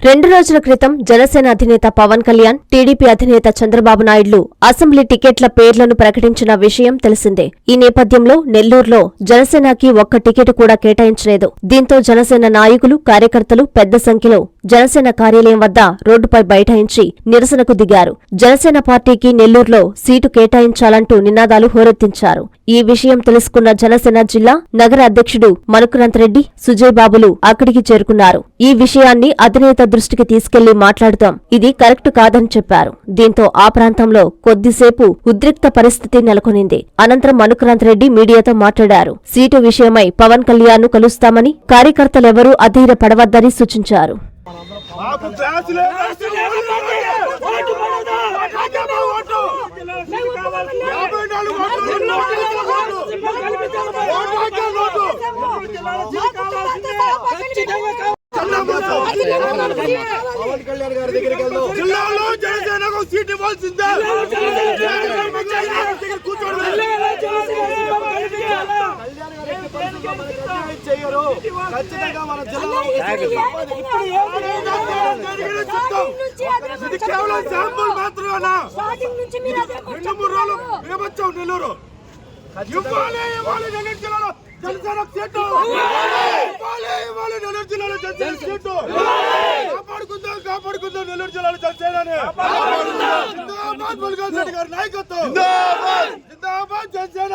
రెండు రోజుల క్రితం జనసేన అధినేత పవన్ కళ్యాణ్ టీడీపీ అధినేత చంద్రబాబు నాయుడులు అసెంబ్లీ టికెట్ల పేర్లను ప్రకటించిన విషయం తెలిసిందే. ఈ నేపథ్యంలో నెల్లూరులో జనసేనకి ఒక్క టికెట్ కూడా కేటాయించలేదు. దీంతో జనసేన నాయకులు కార్యకర్తలు పెద్ద సంఖ్యలో జనసేన కార్యాలయం వద్ద రోడ్డుపై బైఠాయించి నిరసనకు దిగారు. జనసేన పార్టీకి నెల్లూరులో సీటు కేటాయించాలంటూ నినాదాలు హోరెత్తించారు. ఈ విషయం తెలుసుకున్న జనసేన జిల్లా నగర అధ్యక్షుడు మనుకురంత్ సుజయ్ బాబులు అక్కడికి చేరుకున్నారు. ఈ విషయాన్ని అధినేత దృష్టికి తీసుకెళ్ళి మాట్లాడుతాం. ఇది కరెక్ట్ కాదని చెప్పారు. దీంతో ఆ ప్రాంతంలో కొద్దిసేపు ఉద్రిక్త పరిస్థితి నెలకొనింది. అనంతరం మనుకురంత్ రెడ్డి మీడియాతో మాట్లాడారు. సీటు విషయమై పవన్ కళ్యాణ్ను కలుస్తామని కార్యకర్తలెవరూ అధైర్యపడవద్దని సూచించారు. మాకు క్లాస్ లేదు. Vote vote. పవన్ కళ్యాణ్ గారి దగ్గరికి వెళ్దాం జిల్లాలో జనసేనకు సీట్ ఇవ్వాల్సిందే చెయ్యరు ఖచ్చితంగా మన జిల్లాలో ఇది కేవలం శాంపుల్ మాత్రమేనా రెండు మూడు రోజులు వినవచ్చాం నెల్లూరు ఇవ్వాలి ఇవ్వాలి నెల్లూరు జిల్లాలో జనసేన సీటు. ఇవ్వాలి! ఇవ్వాలి నెల్లూరు జిల్లాలో జనసేన సీటు. కాపాడుకుందాం కాపాడుకుందాం నెల్లూరు జిల్లాలో జనసేనని. జిందాబాద్ మల్లికార్జున రెడ్డి గారి నాయకత్వం. జిందాబాద్! జనసేన.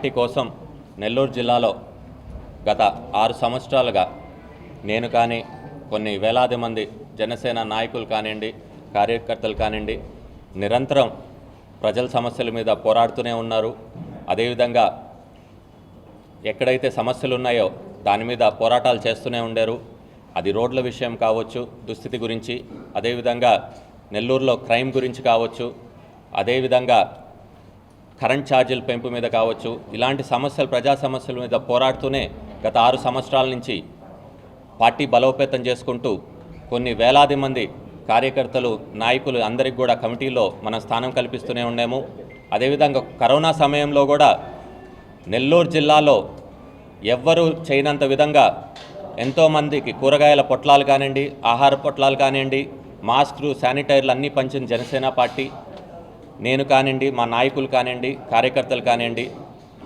పార్టీ కోసం నెల్లూరు జిల్లాలో గత ఆరు సంవత్సరాలుగా నేను కానీ కొన్ని వేలాది మంది జనసేన నాయకులు కానివ్వండి కార్యకర్తలు కానివ్వండి నిరంతరం ప్రజల సమస్యల మీద పోరాడుతూనే ఉన్నారు. అదేవిధంగా ఎక్కడైతే సమస్యలు ఉన్నాయో దాని మీద పోరాటాలు చేస్తూనే ఉండారు. అది రోడ్ల విషయం కావచ్చు దుస్థితి గురించి అదేవిధంగా నెల్లూరులో క్రైమ్ గురించి కావచ్చు అదేవిధంగా కరెంట్ ఛార్జీల పెంపు మీద కావచ్చు ఇలాంటి సమస్యలు ప్రజా సమస్యల మీద పోరాడుతూనే గత ఆరు సంవత్సరాల నుంచి పార్టీ బలోపేతం చేసుకుంటూ కొన్ని వేలాది మంది కార్యకర్తలు నాయకులు అందరికి కూడా కమిటీలో మన స్థానం కల్పిస్తూనే ఉన్నాము. అదేవిధంగా కరోనా సమయంలో కూడా నెల్లూరు జిల్లాలో ఎవ్వరూ చేయనంత విధంగా ఎంతోమందికి కూరగాయల పొట్లాలు కానివ్వండి ఆహార పొట్లాలు కానివ్వండి మాస్కులు శానిటైర్లు అన్నీ పంచిన జనసేన పార్టీ. నేను కానివ్వండి మా నాయకులు కానివ్వండి కార్యకర్తలు కానివ్వండి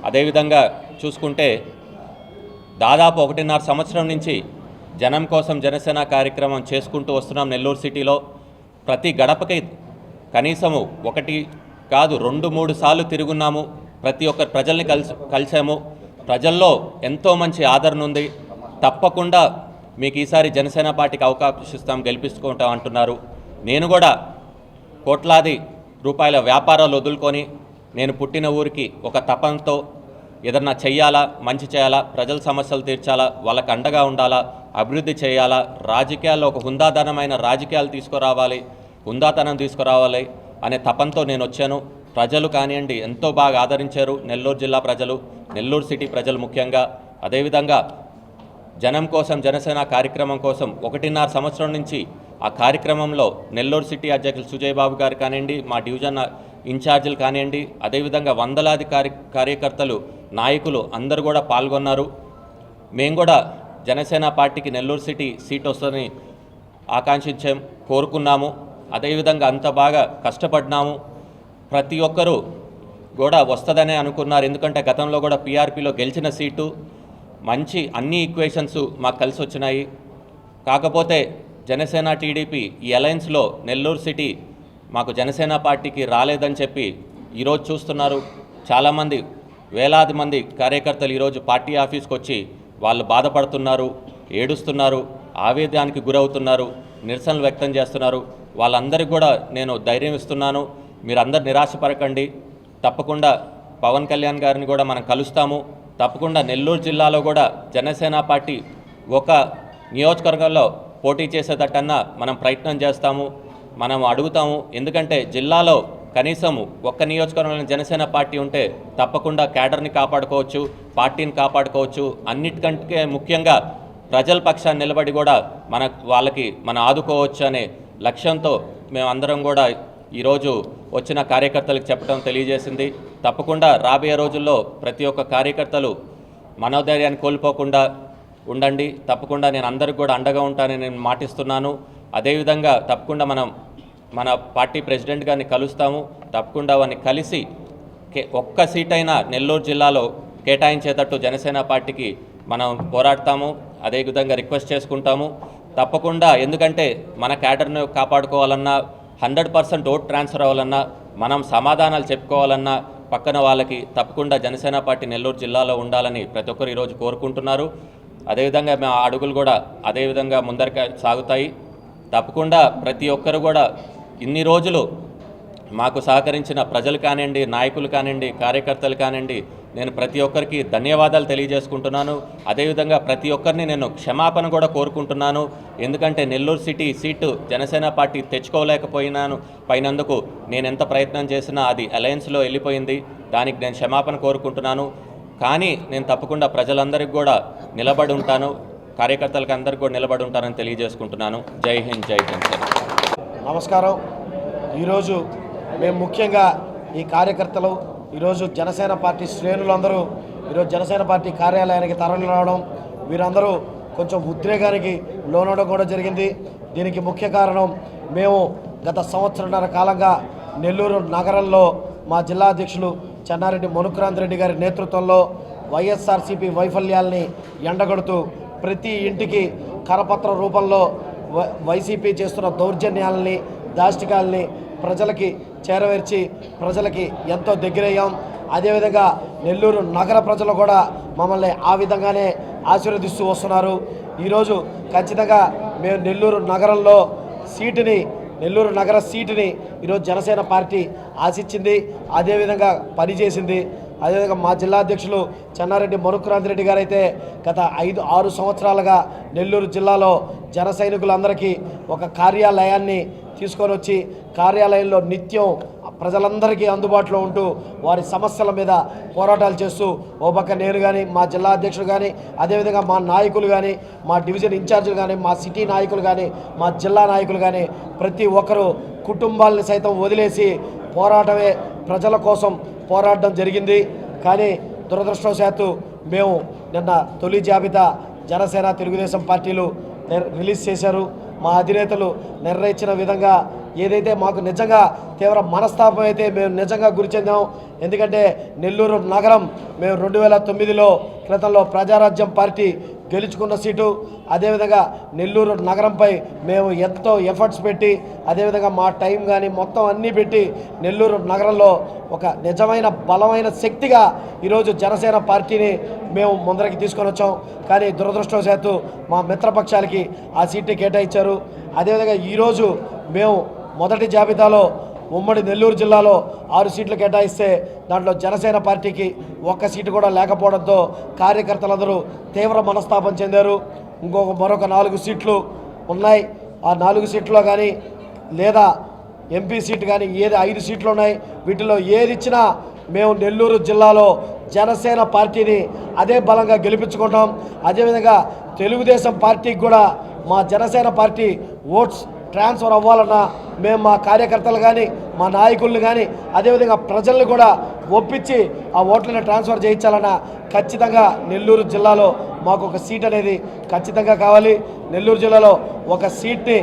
అదేవిధంగా చూసుకుంటే దాదాపు ఒకటిన్నర సంవత్సరం నుంచి జనం కోసం జనసేన కార్యక్రమం చేసుకుంటూ వస్తున్నాం నెల్లూరు సిటీలో. ప్రతి గడపకి కనీసము ఒకటి కాదు రెండు మూడు సార్లు తిరుగున్నాము. ప్రతి ఒక్క ప్రజల్ని కలిసి కలిసాము. ప్రజల్లో ఎంతో మంచి ఆదరణ ఉంది. తప్పకుండా మీకు ఈసారి జనసేన పార్టీకి అవకాశం ఇస్తాం గెలిపించుకుంటాం అంటున్నారు. నేను కూడా కోట్లాది రూపాయల వ్యాపారాలు వదులుకొని నేను పుట్టిన ఊరికి ఒక తపంతో ఏదన్నా చెయ్యాలా మంచి చేయాలా ప్రజల సమస్యలు తీర్చాలా వాళ్ళకి అండగా ఉండాలా అభివృద్ధి చేయాలా రాజకీయాల్లో ఒక హుందాదనమైన రాజకీయాలు తీసుకురావాలి హుందాతనం తీసుకురావాలి అనే తపంతో నేను వచ్చాను. ప్రజలు కానివ్వండి ఎంతో బాగా ఆదరించారు నెల్లూరు జిల్లా ప్రజలు నెల్లూరు సిటీ ప్రజలు ముఖ్యంగా. అదేవిధంగా జనం కోసం జనసేన కార్యక్రమం కోసం ఒకటిన్నర సంవత్సరం నుంచి ఆ కార్యక్రమంలో నెల్లూరు సిటీ అధ్యక్షులు సుజయ్ బాబు గారు కానివ్వండి మా డివిజన్ ఇన్ఛార్జీలు కానివ్వండి అదేవిధంగా వందలాది కార్య కార్యకర్తలు నాయకులు అందరూ కూడా పాల్గొన్నారు. మేము కూడా జనసేన పార్టీకి నెల్లూరు సిటీ సీట్ వస్తుందని ఆకాంక్షించాం కోరుకున్నాము. అదేవిధంగా అంత బాగా కష్టపడినాము. ప్రతి ఒక్కరూ కూడా వస్తుందనే అనుకున్నారు. ఎందుకంటే గతంలో కూడా పీఆర్పీలో గెలిచిన సీటు మంచి అన్ని ఈక్వేషన్స్ మాకు కలిసి వచ్చినాయి కాకపోతే జనసేన టీడీపీ ఈ అలయన్స్లో నెల్లూరు సిటీ మాకు జనసేన పార్టీకి రాలేదని చెప్పి ఈరోజు చూస్తున్నారు. చాలామంది వేలాది మంది కార్యకర్తలు ఈరోజు పార్టీ ఆఫీస్కి వచ్చి వాళ్ళు బాధపడుతున్నారు ఏడుస్తున్నారు ఆవేదానికి గురవుతున్నారు నిరసనలు వ్యక్తం చేస్తున్నారు. వాళ్ళందరికీ కూడా నేను ధైర్యం ఇస్తున్నాను. మీరందరు నిరాశపరకండి తప్పకుండా పవన్ కళ్యాణ్ గారిని కూడా మనం కలుస్తాము. తప్పకుండా నెల్లూరు జిల్లాలో కూడా జనసేన పార్టీ ఒక నియోజకవర్గంలో పోటీ చేసేటట్టన్నా మనం ప్రయత్నం చేస్తాము మనం అడుగుతాము. ఎందుకంటే జిల్లాలో కనీసం ఒక్క నియోజకవర్గంలో జనసేన పార్టీ ఉంటే తప్పకుండా క్యాడర్ని కాపాడుకోవచ్చు పార్టీని కాపాడుకోవచ్చు. అన్నిటికంటే ముఖ్యంగా ప్రజల పక్షాన్ని నిలబడి కూడా మన వాళ్ళకి మనం ఆదుకోవచ్చు అనే లక్ష్యంతో మేమందరం కూడా ఈరోజు వచ్చిన కార్యకర్తలకు చెప్పడం తెలియజేసింది. తప్పకుండా రాబోయే రోజుల్లో ప్రతి ఒక్క కార్యకర్తలు మనోధైర్యాన్ని కోల్పోకుండా ఉండండి. తప్పకుండా నేను అందరికి కూడా అండగా ఉంటానని నేను మాటిస్తున్నాను. అదేవిధంగా తప్పకుండా మనం మన పార్టీ ప్రెసిడెంట్ గారిని కలుస్తాము. తప్పకుండా వారిని కలిసి ఒక్క సీట్ అయినా నెల్లూరు జిల్లాలో కేటాయించేటట్టు జనసేన పార్టీకి మనం పోరాడతాము. అదేవిధంగా రిక్వెస్ట్ చేసుకుంటాము. తప్పకుండా ఎందుకంటే మన క్యాడర్ను కాపాడుకోవాలన్నా హండ్రెడ్ పర్సెంట్ ఓట్ ట్రాన్స్ఫర్ అవ్వాలన్నా మనం సమాధానాలు చెప్పుకోవాలన్నా పక్కన వాళ్ళకి తప్పకుండా జనసేన పార్టీ నెల్లూరు జిల్లాలో ఉండాలని ప్రతి ఒక్కరు ఈరోజు కోరుకుంటున్నారు. అదేవిధంగా మా అడుగులు కూడా అదేవిధంగా ముందరికి సాగుతాయి. తప్పకుండా ప్రతి ఒక్కరు కూడా ఇన్ని రోజులు మాకు సహకరించిన ప్రజలు కానివ్వండి నాయకులు కానివ్వండి కార్యకర్తలు కానివ్వండి నేను ప్రతి ఒక్కరికి ధన్యవాదాలు తెలియజేసుకుంటున్నాను. అదేవిధంగా ప్రతి ఒక్కరిని నేను క్షమాపణ కూడా కోరుకుంటున్నాను. ఎందుకంటే Nellore city seat Janasena party తెచ్చుకోలేకపోయినాను. పైనందుకు నేను ఎంత ప్రయత్నం చేసినా అది అలయన్స్లో వెళ్ళిపోయింది. దానికి నేను క్షమాపణ కోరుకుంటున్నాను. కానీ నేను తప్పకుండా ప్రజలందరికీ కూడా నిలబడి ఉంటాను కార్యకర్తలకు అందరికీ కూడా నిలబడి ఉంటానని తెలియజేసుకుంటున్నాను. జై హింద్ జై జనసేన నమస్కారం. ఈరోజు మేము ముఖ్యంగా ఈ కార్యకర్తలు ఈరోజు జనసేన పార్టీ శ్రేణులందరూ ఈరోజు జనసేన పార్టీ కార్యాలయానికి తరలి రావడం వీరందరూ కొంచెం ఉద్రేకానికి లోనవడం కూడా జరిగింది. దీనికి ముఖ్య కారణం మేము గత సంవత్సరంన్నర కాలంగా నెల్లూరు నగరంలో మా జిల్లా అధ్యక్షులు చెన్నారెడ్డి మనుక్రాంత్ రెడ్డి గారి నేతృత్వంలో వైఎస్ఆర్సీపీ వైఫల్యాల్ని ఎండగడుతూ ప్రతి ఇంటికి కరపత్ర రూపంలో వైసీపీ చేస్తున్న దౌర్జన్యాలని దాష్టికాలని ప్రజలకి చేరవేర్చి ప్రజలకి ఎంతో దగ్గరయ్యాం. అదేవిధంగా నెల్లూరు నగర ప్రజలు కూడా మమ్మల్ని ఆ విధంగానే ఆశీర్వదిస్తూ వస్తున్నారు. ఈరోజు ఖచ్చితంగా మేము నెల్లూరు నగరంలో సీటుని నెల్లూరు నగర సీటుని ఈరోజు జనసేన పార్టీ ఆశించింది. అదేవిధంగా పనిచేసింది. అదేవిధంగా మా జిల్లా అధ్యక్షులు చెన్నారెడ్డి మనుక్రాంతి రెడ్డి గారు అయితే గత ఐదు ఆరు సంవత్సరాలుగా నెల్లూరు జిల్లాలో జన సైనికులందరికీ ఒక కార్యాలయాన్ని తీసుకొని వచ్చి కార్యాలయంలో నిత్యం ప్రజలందరికీ అందుబాటులో ఉంటూ వారి సమస్యల మీద పోరాటాలు చేస్తూ ఓ పక్క నేను కానీ మా జిల్లా అధ్యక్షుడు కానీ అదేవిధంగా మా నాయకులు కానీ మా డివిజన్ ఇన్ఛార్జీలు కానీ మా సిటీ నాయకులు కానీ మా జిల్లా నాయకులు కానీ ప్రతి ఒక్కరూ కుటుంబాలని సైతం వదిలేసి పోరాటమే ప్రజల కోసం పోరాడడం జరిగింది. కానీ దురదృష్టవశాత్తు మేము నిన్న తొలి జాబితా జనసేన తెలుగుదేశం పార్టీలు రిలీజ్ చేశారు. మా అధినేతలు నిర్ణయించిన విధంగా ఏదైతే మాకు నిజంగా తీవ్ర మనస్తాపం అయితే మేము నిజంగా గురి చెందాం. ఎందుకంటే నెల్లూరు నగరం మేము రెండు వేల తొమ్మిదిలో క్రితంలో ప్రజారాజ్యం పార్టీ గెలుచుకున్న సీటు. అదేవిధంగా నెల్లూరు నగరంపై మేము ఎంతో ఎఫర్ట్స్ పెట్టి అదేవిధంగా మా టైం కానీ మొత్తం అన్నీ పెట్టి నెల్లూరు నగరంలో ఒక నిజమైన బలమైన శక్తిగా ఈరోజు జనసేన పార్టీని మేము ముందరికి తీసుకొని వచ్చాం. కానీ దురదృష్టవశాత్తు మా మిత్రపక్షాలకి ఆ సీటు కేటాయించారు. అదేవిధంగా ఈరోజు మేము మొదటి జాబితాలో ఉమ్మడి నెల్లూరు జిల్లాలో ఆరు సీట్లు కేటాయిస్తే దాంట్లో జనసేన పార్టీకి ఒక్క సీటు కూడా లేకపోవడంతో కార్యకర్తలందరూ తీవ్ర మనస్తాపం చెందారు. ఇంకొక మరొక నాలుగు సీట్లు ఉన్నాయి. ఆ నాలుగు సీట్లో కానీ లేదా ఎంపీ సీటు కానీ ఏది ఐదు సీట్లు ఉన్నాయి. వీటిలో ఏది ఇచ్చినా మేము నెల్లూరు జిల్లాలో జనసేన పార్టీని అదే బలంగా గెలిపించుకుంటాం. అదేవిధంగా తెలుగుదేశం పార్టీకి కూడా మా జనసేన పార్టీ ఓట్స్ ట్రాన్స్ఫర్ అవ్వాలన్నా మేము మా కార్యకర్తలు కానీ మా నాయకుల్ని కానీ అదేవిధంగా ప్రజల్ని కూడా ఒప్పించి ఆ ఓట్లను ట్రాన్స్ఫర్ చేయించాలన్న ఖచ్చితంగా నెల్లూరు జిల్లాలో మాకు ఒక సీట్ అనేది ఖచ్చితంగా కావాలి. నెల్లూరు జిల్లాలో ఒక సీట్ని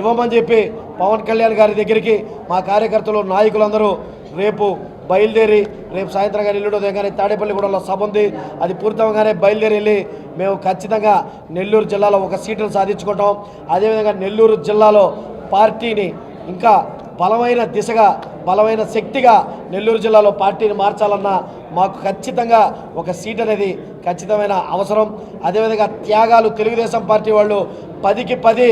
ఇవ్వమని చెప్పి పవన్ కళ్యాణ్ గారి దగ్గరికి మా కార్యకర్తలు నాయకులందరూ రేపు బయలుదేరి రేపు సాయంత్రం కానీ ఎల్లుండి ఉదయం తాడేపల్లిగూడలో సభ ఉంది. అది పూర్తవగానే బయలుదేరి వెళ్ళి మేము ఖచ్చితంగా నెల్లూరు జిల్లాలో ఒక సీటును సాధించుకుంటాం. అదేవిధంగా నెల్లూరు జిల్లాలో పార్టీని ఇంకా బలమైన దిశగా బలమైన శక్తిగా నెల్లూరు జిల్లాలో పార్టీని మార్చాలన్నా మాకు ఖచ్చితంగా ఒక సీట్ అనేది ఖచ్చితమైన అవసరం. అదేవిధంగా త్యాగాలు తెలుగుదేశం పార్టీ వాళ్ళు పదికి పది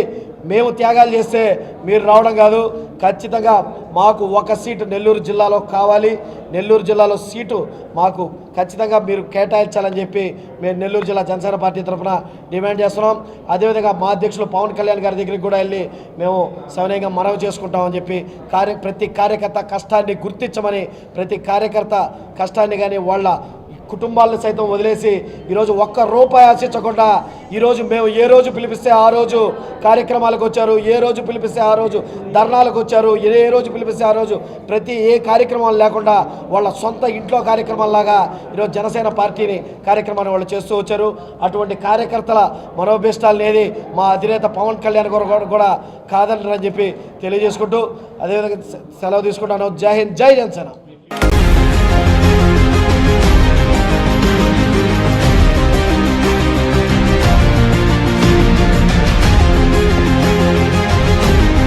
మేము త్యాగాలు చేస్తే మీరు రావడం కాదు. ఖచ్చితంగా మాకు ఒక సీటు నెల్లూరు జిల్లాలో కావాలి. నెల్లూరు జిల్లాలో సీటు మాకు ఖచ్చితంగా మీరు కేటాయించాలని చెప్పి మేము నెల్లూరు జిల్లా జనసేన పార్టీ తరఫున డిమాండ్ చేస్తున్నాం. అదేవిధంగా మా అధ్యక్షులు పవన్ కళ్యాణ్ గారి దగ్గరికి కూడా వెళ్ళి మేము సవినయంగా మనవి చేసుకుంటామని చెప్పి కార్య ప్రతి కార్యకర్త కష్టాన్ని గుర్తించమని ప్రతి కార్యకర్త కష్టాన్ని కానీ వాళ్ళ కుటుంబాలను సైతం వదిలేసి ఈరోజు ఒక్క రూపాయి ఆశించకుండా ఈరోజు మేము ఏ రోజు పిలిపిస్తే ఆ రోజు కార్యక్రమాలకు వచ్చారు ఏ రోజు పిలిపిస్తే ఆ రోజు ధర్నాలకు వచ్చారు ఏ రోజు పిలిపిస్తే ఆ రోజు ప్రతి ఏ కార్యక్రమాలు లేకుండా వాళ్ళ సొంత ఇంట్లో కార్యక్రమాలలాగా ఈరోజు జనసేన పార్టీని కార్యక్రమాన్ని వాళ్ళు చేస్తూ వచ్చారు. అటువంటి కార్యకర్తల మనోభిష్టాలు అనేది మా అధినేత పవన్ కళ్యాణ్ గారు కూడా కాదంటారని చెప్పి తెలియజేసుకుంటూ అదేవిధంగా సెలవు తీసుకుంటాను. జై హింద్ జై జనసేన.